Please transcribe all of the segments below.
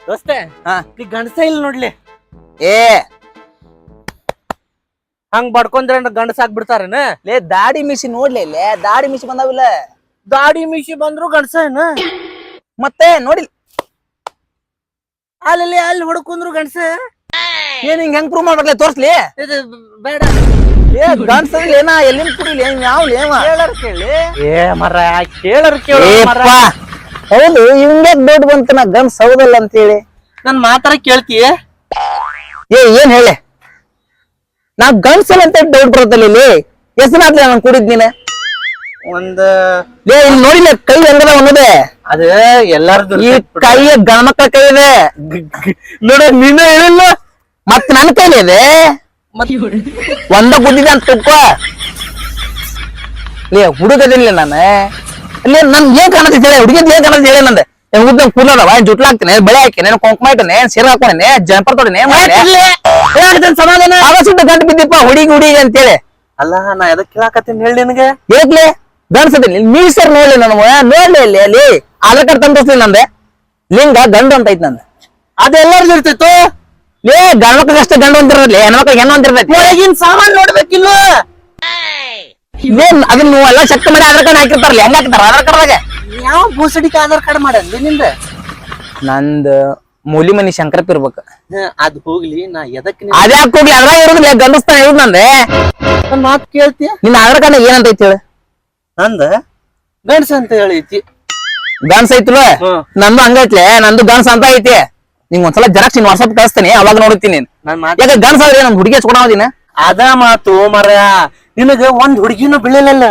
ದೋಸ್ತೆ ಹಾ. ನೀ ಗಂಡಸ ಇಲ್ಲ ನೋಡ್ಲಿ. ಏ. ಹಂಗ ಬಡ್ಕೊಂಡ್ರೆ ಗಂಡಸ ಆಗ್ಬಿಡ್ತಾರೇನ? ಲೇ ದಾಡಿ ಮಿಸಿ ನೋಡ್ಲಿ ಲೇ ದಾಡಿ ಮಿಸಿ ಬಂದಾವಿಲ್ಲ. ದಾಡಿ ಮೀಸಿ ಬಂದ್ರು ಗಂಡಸ ಏನ? ಮತ್ತೆ ನೋಡಿ ಅಲ್ಲಿ ಅಲ್ಲಿ ಹೊಡ್ಕೊಂಡ್ರು ಗಂಡಸ? ಏನ್ ಹಿಂಗ್ ಹೆಂಗ್ ಪ್ರೂವ್ ಮಾಡ್ಬೇಕಲ್ಲ ತೋರ್ಸ್ಲಿ. ಇದು ಬೇಡ. ಏ ಏನಾ ಏನ? ಎಲ್ಲಿಂದ ಕುಡಿಲಿ? ಯಾವ ಲೇವ ಕೇಳರ್ ಕೇಳಿ. ಏ ಮರ ಕೇಳರ್ ಕೇಳು ಮರ. ಹೌದು ಇವಂಗೆ ದುಡ್ಡು ಬಂತ ನಾ ಗಂಡ್ಸ್ ಹೌದಲ್ಲ ಅಂತ ಹೇಳಿ ನನ್ ಮಾತಾರ ಕೇಳ್ತೀಯ ಏ ಏನ್ ಹೇಳಿ? ನಾ ಗಂಡ್ಸಲ್ಲ ಅಂತ ಡೌಟ್ ಬರುತ್ತಲ್ಲ ಇಲ್ಲಿ. ಹೆಸರಾದ್ಲಿ ನಾನು ಕುಡಿದ್ ನೀನ? ಒಂದ್ ಲೇ ಇಲ್ಲಿ ನೋಡಿಲ್ಲ ಕೈ ಹೆಂಗದ ಅನ್ನೋದೇ. ಅದ ಎಲ್ಲಾರ್ದು ಈ ಕೈ ಗಣಮಕ್ಕ ಕೈ ಇದೆ. ನೋಡ ನೀನು ಹೇಳಿಲ್ಲ? ಮತ್ ನನ್ನ ಕೈಲಿ ಇದೆ? ಒಂದ ಬುದ್ಧಿದೆ ಅಂತ ತುಪ್ಪ ಲೇ ಹುಡುಗದಿಲ್ಲ ನಾನು. ಅಲ್ಲಿ ನನ್ ಏನ್ ಕಾಣತೈತಿ ಹೇಳಿ? ಹುಡುಗಿದ್ ಏನ್ ಕಾಣತೈತಿ ಹೇಳಿ ನಂದೆ? ಉದ್ದ ಕೂದಲದವ ಜುಟ್ಲ ಹಾಕ್ತೇನೆ? ಬೆಳೆ ಹಾಕಿನೆ ಕುಂಕುಮ ಇಟ್ಟನೆ ಸೀರೆ ಹಾಕೊಂಡೆ ಜಂಪರ್ ತೊಡನೆ ಸಮಾಧಾನ? ಅವಸಿಟ್ಟು ಗಂಟು ಬಿದ್ದಿಪ್ಪ ಹುಡುಗಿ ಹುಡುಗಿ ಅಂತೇಳಿ. ಅಲ್ಲ ನಾ ಎದಕ್ ಕೇಳಾಕತ್ತೀನಿ ಹೇಳಿ ನಿನಗೆ? ಏಕ್ಲೆ? ಗಂಡ್ಸದಿಲ್ಲ ಮೀಸರ್ ನೋಡ್ಲಿ ನಾನು ನೋಡ್ಲಿ ಅಲ್ಲಿ ಅಲ್ಲಿ. ಆಧಾರ್ ಕಾರ್ಡ್ ತಂದಿಸ್ತೀನಿ ನಂದೆ. ಲಿಂಗ ಗಂಡು ಅಂತ ಐತಿ ನಂದು. ಅದೆಲ್ಲಾರ್ದು ಇರ್ತೈತು ಲೇ ಗಂಡ್ಮಕ್ಳಿಗೆ ಅಷ್ಟೇ ಗಂಡು ಅಂತಿರಲಿ ಹೆಣ್ಮಕ್ಳಿಗೆ ಹೆಣ್ಣು ಅಂತಿರ್ತೈತಿ ಒಳಗಿನ ಸಾಮಾನ್ ನೋಡ್ಬೇಕಿಲ್ಲ ಏನ್ ಅದನ್ನ ನೀವು ಎಲ್ಲ ಚೆಕ್ ಮಾಡಿ ಆಧಾರ್ ಕಾರ್ಡ್ ಹಾಕಿರ್ತಾರಲ್ಲ ಹೆಂಗ್ ಹಾಕಿರ್ತಾರ ಆಧಾರ್ ಕಾರ್ಡ್ದಾಗ ಯಾವ ಭೂಸಡಿಕ ಆಧಾರ್ ಕಾರ್ಡ್ ಮಾಡಂದಿ ನಿಂದ? ನಂದ್ ಮೂಲಿ ಮನಿ ಶಂಕರಪ್ಪ ಇರ್ಬೇಕು. ಅದ್ ಹೋಗ್ಲಿ ನಾ ಎದಕ್ ಅದೇ ಹೋಗ್ಲಿ? ಅದ್ರಾಗ ಇರೋದಿಲ್ಲ ಗಂಡಸ್ತಾನ ಇರೋದು ನಂದೆ. ಮಾತು ಕೇಳ್ತೀಯ? ನಿನ್ನ ಆಧಾರ್ ಕಾರ್ಡ್ ಏನಂತ ಐತಿ ಹೇಳಿ. ನಂದ? ಗಂಡ್ಸ ಅಂತ ಹೇಳೈತಿ. ಗಂಡ್ಸ ಐತಿಲ್ವ. ನಂದು ಹಂಗೈತ್ಲೆ ನಂದು ಗಂಡ್ಸ ಅಂತ ಐತಿ. ನಿಂಗ್ ಒಂದ್ಸಲ ಜೆರಾಕ್ಸ್ ನಿನ್ ವಾಟ್ಸಪ್ ಕಳಿಸ್ತೀನಿ ಅವಾಗ ನೋಡುತ್ತೀನಿ ನೀನ್. ನನ್ ಮಾತ್ ಯಾಕೆ ಗನ್ಸ್ ಆದ್ರೆ ನಮ್ ಹುಡುಗಿ ಹಚ್ಕೊಳೋದಿನ ಅದ ಮಾತು ಮರ ನಿನಗ ಒಂದ್ ಹುಡುಗಿನೂ ಬೀಳಲಿಲ್ಲ.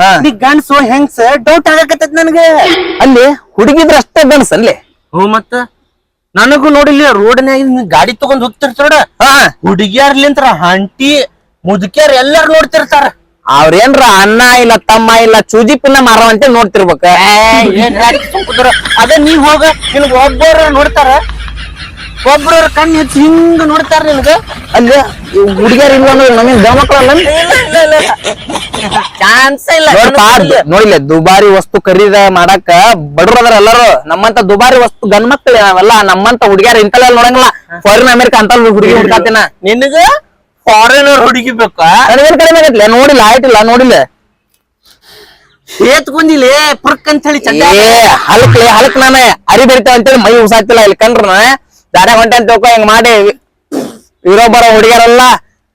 ಹಾ. ನೀ ಗಂಡ್ಸು ಹೆಂಗ್ಸ ಡೌಟ್ ಆಗಕತ್ತೈತ್ ನನಗೆ. ಅಲ್ಲಿ ಹುಡುಗಿದ್ರ ಅಷ್ಟೇ ಗನ್ಸ್ ಅಲ್ಲಿ. ಹ್ಞೂ ಮತ್ತ. ನನಗೂ ನೋಡಿಲ್ಲ ರೋಡ್ನ್ಯಾಗ ಗಾಡಿ ತಗೊಂಡ್ ಹೋಗ್ತಿರ್ತಾರ ಹಾ. ಹುಡುಗಿಯರ್ಲಿಂತ್ರ ಹಂಟಿ ಮುದುಕಿಯರ್ ಎಲ್ಲಾರು ನೋಡ್ತಿರ್ತಾರ. ಅವ್ರೇನ್ರ ಅಣ್ಣ ಇಲ್ಲ ತಮ್ಮ ಇಲ್ಲ ಚೂಜಿ ಪಿನ್ನ ಮಾರವಂತೆ ನೋಡ್ತಿರ್ಬೇಕ. ಏನ್ ಹೇಳ್ತಿ ಸುಮ್ ಕುಂದ್ರ. ಅದ ನೀ ಹೋಗ ನಿನಗ ಒಬ್ಬರ ನೋಡ್ತಾರ. ಒಬ್ರ ಕಣ್ಣು ಹೆಚ್ಚು ಹಿಂಗ ನೋಡ್ತಾರ ನಿನಗ ಅಲ್ಲಿ ಹುಡುಗಿಯರ್ ಇಲ್ಲ ಅಂದ್ರೆ ನಮಗೆ ಗಮಕ್ಳಲ್ಲ ಚಾನ್ಸ್ ಇಲ್ಲ ನೋಡಿಲ್ಲ ದುಬಾರಿ ವಸ್ತು ಖರೀದ ಮಾಡಾಕ ಬಡ್ರು ಅದಾರ ಎಲ್ಲಾರು. ನಮ್ಮಂತ ದುಬಾರಿ ವಸ್ತು ಗಂಡ್ ಮಕ್ಳು ನಾವೆಲ್ಲ ನಮ್ಮಂತ ಹುಡುಗಿಯರ್ ಇಂತಲ್ಲ ನೋಡಂಗಿಲ್ಲ. ಫಾರಿನ್ ಅಮೆರಿಕ ಅಂತ ಹುಡುಗಿ ಹುಡುಕಾತಿನ. ನಿನಗ ಫಾರಿನರ್ ಹುಡುಗಿ ಬೇಕಾ? ನನಗೇನ್ ಕಡಿಮೆ ನೋಡಿಲ್ಲ ಆಯ್ತಿಲ್ಲ ನೋಡಿಲ್ಲ. ಏತ್ಕೊಂದಿಲ್ಲ ಪುರ್ಕ್ ಅಂತ ಹೇಳಿ ಚಂದ. ಏ ಹಲಕ್ಲೆ ಹಲಕ್ ನಾನೇ. ಅರಿ ಬೆರಿತಾವ ಅಂತೇಳಿ ಮೈ ಉಸಾಕ್ತಿಲ್ಲ ಇಲ್ಲಿ ಕಂಡ್ರ ದಾರ ಹೊಂಟೆನ್ ತಿಳ್ಕೊ ಹಿಂಗ್ ಮಾಡಿ? ಬರೋ ಹುಡುಗಿಯರೆಲ್ಲ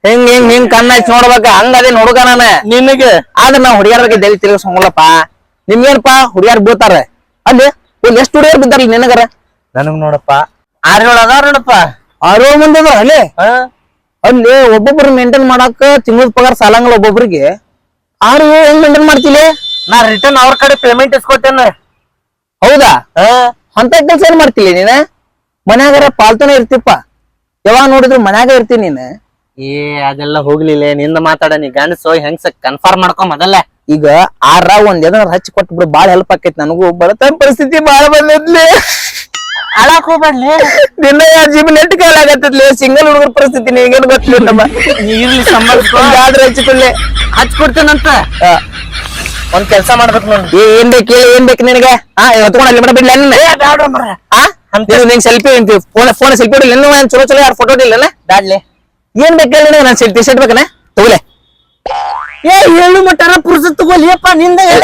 ಹಿಂಗ್ ಹಿಂಗ್ ಹಿಂಗ್ ಕಣ್ಣ ಹಚ್ಚಿ ನೋಡ್ಬೇಕ? ಹಂಗ ಅದೇನ್ ಹುಡುಗ ನಾನ. ನಿನಗ? ಆದ್ರೆ ನಾವು ಹುಡುಗಿಯರ ಬಗ್ಗೆ ದಲಿ ತಿರ್ಗಿಸ್ಕೊಂಗಲ್ಲಪ್ಪ ನಿಮ್ಗೇನಪ್ಪ? ಹುಡುಗಿಯರ್ ಬೀಳ್ತಾರ. ಅಲ್ಲಿ ಒಂದ್ ಎಷ್ಟು ಹುಡುಗಿಯರ್ ಬಿದ್ದಾರಲ್ಲ ನಿನಗರ? ನನಗ್ ನೋಡಪ್ಪ. ಆರೇಳು ಅದಾರ ನೋಡಪ್ಪ. ಆರು ಮಂದಿ ಅದಾರ ಅಲ್ಲಿ? ಅಲ್ಲಿ ಒಬ್ಬೊಬ್ರು ಮೇಂಟೈನ್ ಮಾಡಾಕ ತಿಂಗಳ ಪಗಾರ ಸಾಲಂಗಲ್ಲ ಒಬ್ಬೊಬ್ರಿಗೆ. ಆರು ಹೆಂಗ್ ಮೇಂಟೈನ್ ಮಾಡ್ತಿಲಿ? ನಾ ರಿಟರ್ನ್ ಅವ್ರ ಕಡೆ ಪೇಮೆಂಟ್ ಇಸ್ಕೊತೇನೆ. ಹೌದಾ? ಅಂತ ಕೆಲ್ಸ ಏನ್ ಮಾಡ್ತಿಲಿ ನೀನ? ಮನ್ಯಾಗಾರ ಪಾಲ್ತನ ಇರ್ತಿಪ್ಪ. ಯಾವಾಗ ನೋಡಿದ್ರು ಮನ್ಯಾಗ ಇರ್ತೀನಿ ನೀನ್. ಏ ಅದೆಲ್ಲ ಹೋಗ್ಲಿಲ್ಲ. ನಿಂದ ಮಾತಾಡ ನೀ ಗಂಡಸು ಹೆಂಗ್ಸ ಕನ್ಫರ್ಮ್ ಮಾಡ್ಕೊ ಮೊದಲ ಈಗ ಆರ ಒಂದ್ ಏನಾರ ಹಚ್ಚಿ ಕೊಟ್ಬಿಡು ಬಾಳ ಹೆಲ್ಪ್ ಆಕೈತಿ ನನಗೂ. ಬಡತನ ಪರಿಸ್ಥಿತಿ ಬಾಳ ಬಂದದ್ಲಿ. ಅಳಕ್ ಹೋಗ್ಬೇಡ್ಲಿ. ನಿನ್ನ ಜೀವ ನೆಟ್ ಸಿಂಗಲ್ ಹುಡುಗರ ಪರಿಸ್ಥಿತಿ ನಿಂಗೇನು ಗೊತ್ತಿಲ್ಲ ಆದ್ರೆ ಹಚ್ಕೊಡ್ತೇನಂತ ಒಂದ್ ಕೆಲ್ಸ ಮಾಡ್ಬೇಕು ನೋಡ್ರಿ ಏನ್ ಬೇಕು ಹೇಳಿ ಏನ್ ಬೇಕು ನಿನಗೆ? ಹಾ ಹೊತ್ಕೊಂಡು ಅಲ್ಲಿ ಬಿಡ ಬಿಡ್ಲಿ ಹಾ? ಬ್ಯಾಡ ನೀನು ನಿಂಗೆ ಸೆಲ್ಫಿ ಫೋನ್ ಫೋನ್ ಸೆಲ್ಫಿ ಹೊಡಿಲ್ಲ ನಿನ್ನ ಒಂದ್ ಚಲೋ ಚಲೋ ಯಾರು ಫೋಟೋ ಹೊಡಿಲ್ಲ ಬ್ಯಾಡ್ಲಿ ಏನ್ ಬೇಕು ಹೇಳಿ ನಾನು? Selfie shirt ಬೇಕನ? ತಗೊಲೆ ಏ ಹೇಳು ಮಟ್ಟಾರ ಪುರುಷ ತಗೋಲಿಯಪ್ಪ ನಿಂದ ಹೇಳ.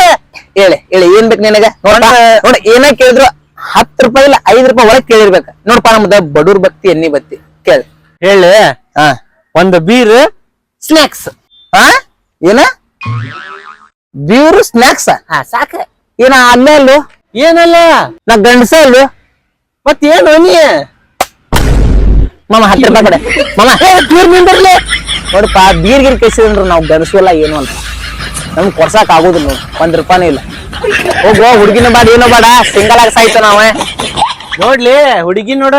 ಹೇಳಿ ಹೇಳಿ. ಏನ್ ಬೇಕು ನಿನಗೆ? ನೋಡ ನೋಡಿ ಏನ ಕೇಳಿದ್ರು ಹತ್ತು ರೂಪಾಯಿ ಇಲ್ಲ ಐದ್ ರೂಪಾಯಿ ಒಳಗೆ ಕೇಳಿರ್ಬೇಕ. ನೋಡಪ್ಪ ನಮ್ದ ಬಡೂರ್ ಬತ್ತಿ ಎಣ್ಣಿ ಬತ್ತಿ ಕೇಳಿ. ಹೇಳಿ. ಹಾ. ಒಂದು ಬೀರ್ ಸ್ನಾಕ್ಸ್ ಹಾ? ಏನ? ಬೀರು ಸ್ನಾಕ್ಸ್ ಹಾ ಸಾಕ. ಏನ ಅಲ್ಲೇ ಅಲ್ಲು? ಏನಲ್ಲ? ನಾ ಗಂಡಸ ಅಲ್ಲು? ಮತ್ತೇನು ನೀ? ಮಾಮ ಹತ್ತು ರೂಪಾಯಿ ಕಡೆ. ಮಾಮ. ಬೀರ್ ನಿಂದಿರ್ಲಿ. ನೋಡಪ್ಪ ಬೀರ್ ಗಿರ್ ಕೇಸಿದ್ರೆ ನಾವು ಗಂಡಸು ಎಲ್ಲ ಏನು ಅಂತ. ನಮ್ಗೆ ಕೊಡ್ಸಕ್ ಆಗುದಿಲ್ಲ ನೋಡಿ. ಒಂದ್ ರೂಪಾಯಿನೂ ಇಲ್ಲ. ಹೋಗೋ ಹುಡುಗಿನ ಬಾಡ ಏನೋ ಬಾಡ. ಸಿಂಗಲ್ ಆಗಿ ಸಾಯ್ತ ನಾವ ನೋಡ್ಲಿ ಹುಡುಗಿ ನೋಡ.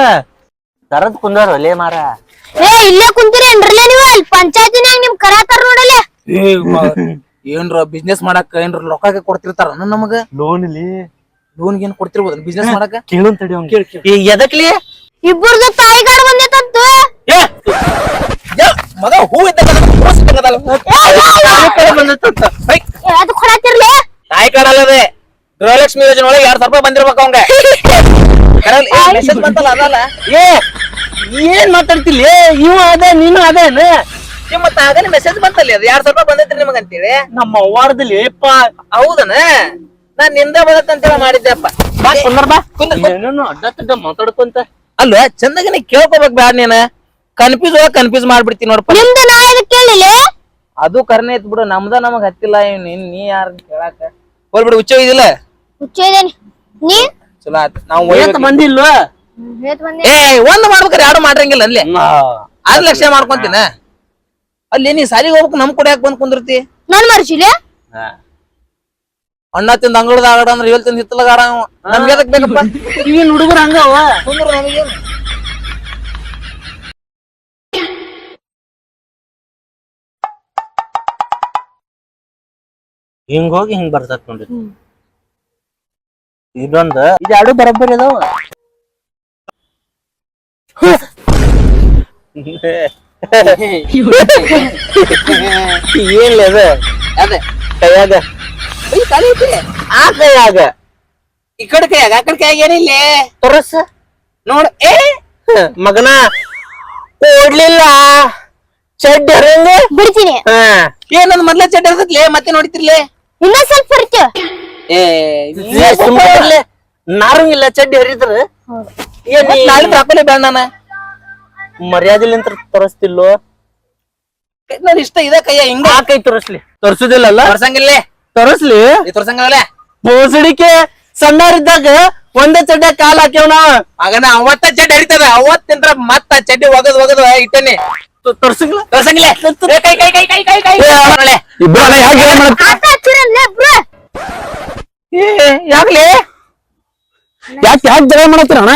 ಕರದ್ ಕುಂದಾರ ಲೇ ಮಾರ. ಏ ಇಲ್ಲೇ ಕುಂತೀರೇನ್ರಲ್ಲೇ ನೀವು. ಅಲ್ಲಿ ಪಂಚಾಯತಿನಾಗ ನಿಮ್ ಕರಾತಾರ ನೋಡಲ್ಲ ಏನ್ರ ಬಿಸ್ನೆಸ್ ಮಾಡಕ್ ಏನ್ರ ರೊಕ್ಕ ಕೊಡ್ತಿರ್ತಾರ ನಮಗ? ಲೋನ್ಲಿ ಲೋನ್ ಏನ್ ಕೊಡ್ತಿರ್ಬೋದ? ಬಿಸ್ನೆಸ್ ಮಾಡಕ ಕೇಳೋನ್ ತಡಿ ಅವ್ನ್ ಏ ಎದಕ್ಲಿ? ಇಬ್ಬರದು ತಾಯಿಗಾಡ್ ಬಂದೈತಂತು ಮಗ ಹೂ ಇದ್ದಾಗ ಬಂದೈತಂತ. ಅದು ಕೊಡತಿರ್ಲಿ ತಾಯಿ ಕಾಡಲ್ಲದೆ ಗೃಹಲಕ್ಷ್ಮಿ ಯೋಜನೆ ಒಳಗೆ ಎರಡ್ ಸಾವಿರ ರೂಪಾಯಿ ಬಂದಿರ್ಬೇಕು ಅವಂಗ ಮೆಸೇಜ್ ಬಂತಲ್ಲ ಅದಲ್ಲ? ಏ! ಏನ್ ಮಾತಾಡ್ತಿಲ್ಲ? ಇವ ಅದ ನೀನು ಅದೇನ ನಿಮ್ಮ ಮತ್ತ ಆಗಲೇ ಮೆಸೇಜ್ ಬಂತಲ್ಲ ಅದು ಎರಡ್ ಸಾವಿರ ರೂಪಾಯಿ ಬಂದೈತ್ರಿ ನಿಮಗ ಅಂತೇಳಿ ನಮ್ಮ ವಾರದಲ್ಲಿ ಹೌದನ? ನಾನ್ನಿಂದ ಬರತ್ತಂತ ಮಾಡಿದ್ದೆಪ್ಪ. ಬಾ ಕುಂದರ್ ಬಾ. ಕುಂದ್ರ, ಕುಂದ್ರ. ಏನೇನೋ ಅಡ್ಡ ಮಾತಾಡ್ಕೊಂತ? ಅಲ್ಲ ಚಂದಾಗ ನೀ ಕೇಳ್ಕೊಬೇಕ್ ಬ್ಯಾಡ ನೀನ. ಕನ್ಫ್ಯೂಸ್ ಒಳಗ ಕನ್ಫ್ಯೂಸ್ ಮಾಡ್ಬಿಡ್ತೀನಿ ನೋಡಪ್ಪ. ನಿಮ್ದು ನಾ ಇದಕ್ ಕೇಳಿಲ್ಲ? ಅದು ಕರ್ನೆ ಐತ್ ಬಿಡು ನಮ್ದ ನಮಗ್ ಹತ್ತಿಲ್ಲ ಇವ್ ನೀನ್ ನೀ ಯಾರ ಕೇಳಾಕ? ಹೋಗ್ಬಿಡು ಹುಚ್ಚ ಇದಿಲ್ಲ ಹುಚ್ಚಿದೇನಿ ನೀ? ಚಲೋ ಆತ್ ನಾವ್ ಒಯ್ಯಂತ ಒಯ್ಬೇಕು. ಮಂದಿ ಇಲ್ವಾ? ಹೇಳ್ತ ಬಂದೆ ಏ ಒಂದ್ ಮಾಡ್ಬೇಕಾರೆ ಯಾರು ಮಾಡ್ರಂಗಿಲ್ಲ ಅಲ್ಲಿ. ಆರ್ ಲಕ್ಷ ಮಾಡ್ಕೊಂತೀನ? ಅಲ್ಲಿ ನೀ ಸಾಲಿಗೆ ಹೋಗ್ಬೇಕು ನಮ್ ಕೂಡ ಯಾಕೆ ಬಂದ್ ಕುಂದಿರ್ತಿ? ನಾನ್ ಮರ್ಸಿಲೆ ಅಣ್ಣ ತಿಂದ ಅಂಗಳದ ಆಗಾಡ ಅಂದ್ರೆ ಇವಲ್ ತಿಂದ ಹಿತ್ತಲಾಗ ಆಡ. ನಮ್ಗೆ ಅದಕ್ಕೆ ಬೇಕಪ್ಪ ಈಗಿನ ಹುಡುಗರು ಹಂಗವ ಕುಂದ್ರ ನಮಗೇನು ಹಿಂಗ್ ಹೋಗಿ ಹಿಂಗ್ ಬರ್ತತ್ ನೋಡ್ರಿ ಇದೊಂದ ಇದು ಎರಡು ಬರೋಬ್ಬರಿ ಅದಾವ ಏನ್ಲೇ ಅದ ಅದೇ ಕೈಯಾಗ ಈ ತಲೆ ಐತಿ. ಆ ಕೈಯಾಗ ಈ ಕಡೆ ಕೈಯಾಗ ಆ ಕಡೆ ಕೈಯಾಗ ಏನಿಲ್ಲ? ತೋರಸ. ನೋಡ್. ಏ! ಮಗನ. ಓಡ್ಲಿಲ್ಲ. ಚಡ್ಡ ಹರಂಗ ಬಿಡ್ತೀನಿ. ಹಾ. ಏನಂದ್ ಮೊದ್ಲ ಚಡ್ಡ ಇರ್ತೈತ್ಲೆ ಮತ್ತೆ ನೋಡಿತಿರ್ಲೆ ಇನ್ನ ಸ್ವಲ್ಪ ಬರ್ತೀವ ಏ ಏ, ಸುಮ್ನಿರ್ಲೆ. ನಾರಂಗಿಲ್ಲ ಚಡ್ಡಿ ಹರಿದ್ರ. ಏನ್ ನಾಳೆ ಹಾಕೋಲೆ ಬೇಡ ನಾನು. ಮರ್ಯಾದಿಲಿಂತ ತೋರಿಸ್ತಿಲ್ಲೋ? ನೋಡಿ ಇಷ್ಟ ಇದೆ ಕೈಯ ಹಿಂಗ? ಆ ಕೈ ತೋರಿಸ್ಲಿ. ತೋರಿಸುದಿಲ್ಲ ತೋರ್ಸಂಗಿಲ್ಲ. ತೋರಿಸ್ಲಿ? ಈ ತೋರ್ಸಂಗಲ್ಲ ಬೋಸಡಿಕೆ ಸಣ್ಣರಿದ್ದಾಗ ಒಂದೇ ಚಡ್ಡ ಕಾಲ್ ಹಾಕ್ಯವ್ ನಾವ್. ಮಗನ ಅವತ್ತ ಚಡ್ಡಿ ಹರಿತದ ಅವತ್ತಿಂದ್ರ ಮತ್ತ ಚಡ್ಡಿ ಒಗದ್ ಒಗದ್ ಇಟ್ಟನಿ. ತೋರ್ಸಂಗಿಲ್ಲ? ತೋರ್ಸಂಗಿಲ್ಲ? ಏ, ಕೈ ಕೈ ಕೈ ಕೈ ಕೈ ಕೈ. ಯಾಕ್ಲೆ? ಯಾಕೆ ಯಾಕೆ ಜಗಳ ಮಾಡತ್ತೀರಣ್ಣ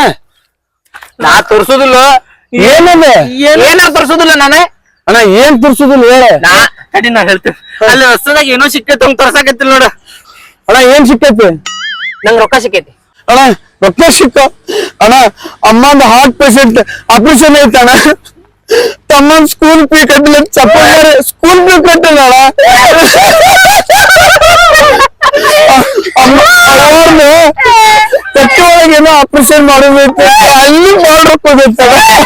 ನಾ ತೋರ್ಸುದಿಲ್ಲ. ನಾನ ಏನ ತೋರ್ಸುದಿಲ್ಲ ನಾನು? ಅಣ್ಣ ಏನ್ ತೋರ್ಸುದಿಲ್ಲ ಹೇಳಿ. ನಾ ತಡಿ ನಾ ಹೇಳ್ತೇನೆ. ಅಲ್ಲಿ ಹೊಸದಾಗ ಏನೋ ಸಿಕ್ಕೈತಿ ಅವ್ನ್ ತೋರ್ಸಾಕೈತಿ ನೋಡ. ಅಣ್ಣ ಏನ್ ಸಿಕ್ಕೈತಿ? ನಂಗ್ ರೊಕ್ಕ ಸಿಕ್ಕೈತಿ. ಅಣ್ಣ ರೊಕ್ಕ ಸಿಕ್ಕ? ಅಣ್ಣ ಅಮ್ಮಂದ ಹಾರ್ಟ್ ಪೇಷಂಟ್ ಆಪರೇಷನ್ ಐತೆ ಅಣ್ಣ. ತಮ್ಮನ್ ಸ್ಕೂಲ್ ಫೀ ಕಟ್ಟಲ ಚಪ್ಪಾಳೆ ಸ್ಕೂಲ್ ಫೀ ಕಟ್ಟಿಲ್ಲ ಅಮ್ಮ ಅವ್ರನ್ನ ತಟ್ಟೆ ಒಳಗೇನೋ ಆಪರೇಷನ್ ಮಾಡೋದೈತೆ ಅಲ್ಲಿ ಮಾಡ್ರಕ್ಕೋದೈತೆ ಸಹಾಯ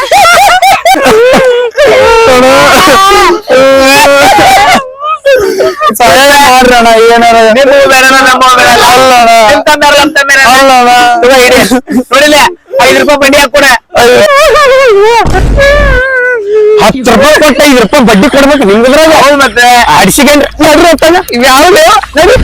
ಮಾಡ್ರಿ ಅಣ್ಣ ಏನಾರ? ನೋಡಿಲ್ಲ? ಐದ್ ರೂಪಾಯಿ ಬಡ್ಡಿ ಹಾಕೊಡ ಹತ್ತು ರೂಪಾಯಿ ಕೊಟ್ಟ ಐದು ರೂಪಾಯಿ ಬಡ್ಡಿ ಕೊಡ್ಬೇಕು ನಿಮ್ಗದ್ರಾಗ ಹೌದು ಮತ್ತೆ. ಅಡಿಸಿಕೊಂಡ್ರೆ. ನೋಡ್ರಿ ನೋಡಿ.